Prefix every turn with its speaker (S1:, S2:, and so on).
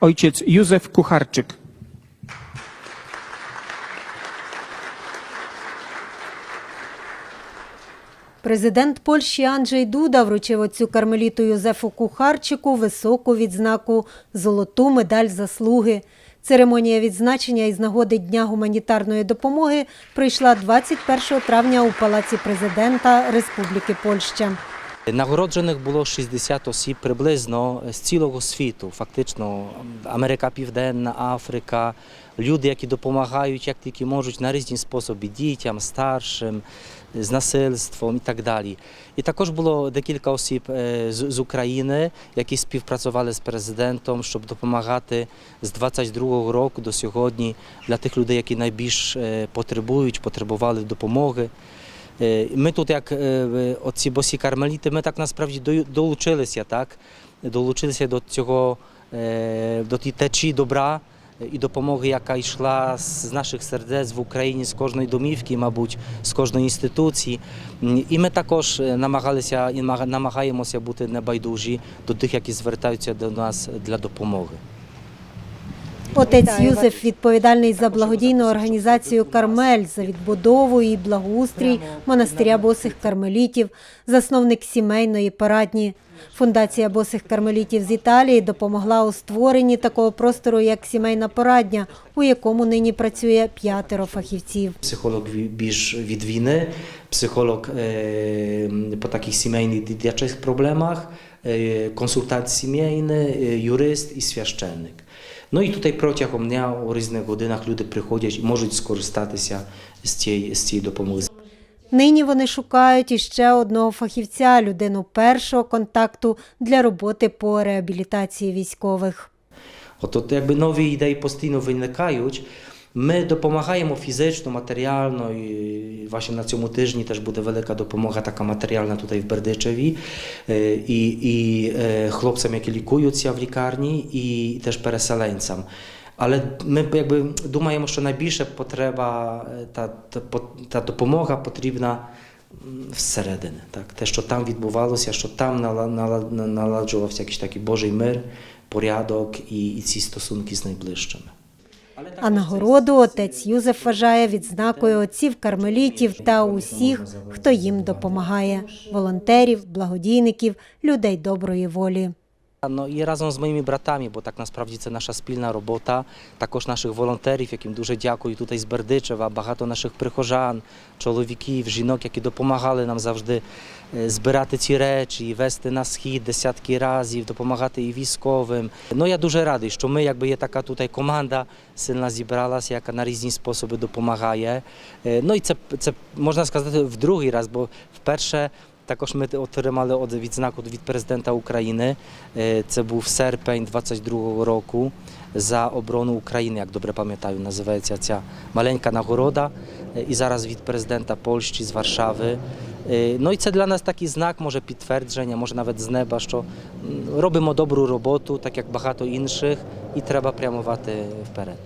S1: ojciec Józef Kucharczyk.
S2: Президент Польщі Анджей Дуда вручив отцю кармеліту Юзефу Кухарчику високу відзнаку Золоту медаль заслуги. Церемонія відзначення із нагоди Дня гуманітарної допомоги прийшла 21 травня у Палаці президента Республіки Польща.
S3: Нагороджених було 60 осіб приблизно з цілого світу. Фактично Америка Південна, Африка, люди, які допомагають, як тільки можуть, на різні способи дітям, старшим, з насильством і так далі. І також було декілька осіб е, з, України, які співпрацювали з президентом, щоб допомагати з 22-го року до сьогодні для тих людей, які найбільш е, потребують, потребували допомоги. Ми тут, як оці босі кармеліти, ми так насправді долучилися, так? Долучилися до цього, до тієї течії добра і допомоги, яка йшла з наших сердець в Україні, з кожної домівки, мабуть, з кожної інституції. І ми також намагалися і нама- намагаємося бути небайдужі до тих, які звертаються до нас для допомоги.
S2: Отець Юзеф відповідальний за благодійну організацію Кармель за відбудову і благоустрій монастиря босих кармелітів, засновник сімейної парадні. Фундація босих кармелітів з Італії допомогла у створенні такого простору, як сімейна порадня, у якому нині працює п'ятеро фахівців.
S3: Psycholog wi- bierz від winy, psycholog e, po takich sімейних дитячих проблемах, e, konsultant сімейний, e, юрист і священник. Ну і тут протягом дня у різних годинах люди приходять і можуть скористатися з цієї, з цієї допомоги.
S2: Нині вони шукають іще одного фахівця, людину першого контакту для роботи по реабілітації військових.
S3: От, от якби нові ідеї постійно виникають. Ми допомагаємо фізично, матеріально. І власне на цьому тижні теж буде велика допомога така матеріальна тут в Бердичеві. Е, І, і е, хлопцям, які лікуються в лікарні, і теж переселенцям. Але ми якби думаємо, що найбільше потреба е, та, та, допомога потрібна всередини. Так? Те, що там відбувалося, що там нала- нала- наладжувався якийсь такий Божий мир, порядок і, і ці стосунки з найближчими.
S2: А нагороду отець Юзеф вважає відзнакою отців кармелітів та усіх, хто їм допомагає волонтерів, благодійників, людей доброї волі.
S3: Ну і разом з моїми братами, бо так насправді це наша спільна робота, також наших волонтерів, яким дуже дякую тут із Бердичева, багато наших прихожан, чоловіків, жінок, які допомагали нам завжди збирати ці речі, вести на схід десятки разів, допомагати і військовим. Ну я дуже радий, що ми, якби є така тут команда, сильна зібралася, яка на різні способи допомагає. Ну і це, це можна сказати в другий раз, бо вперше. Також ми отримали от відзнаку від президента України. Е, Це був серпень 22-го року за оборону України, як добре пам'ятаю, називається ця маленька нагорода. Е, І зараз від президента Польщі з Варшави. Е, Ну і це для нас такий знак, може підтвердження, може навіть з неба, що м, робимо добру роботу, так як багато інших, і треба прямувати вперед.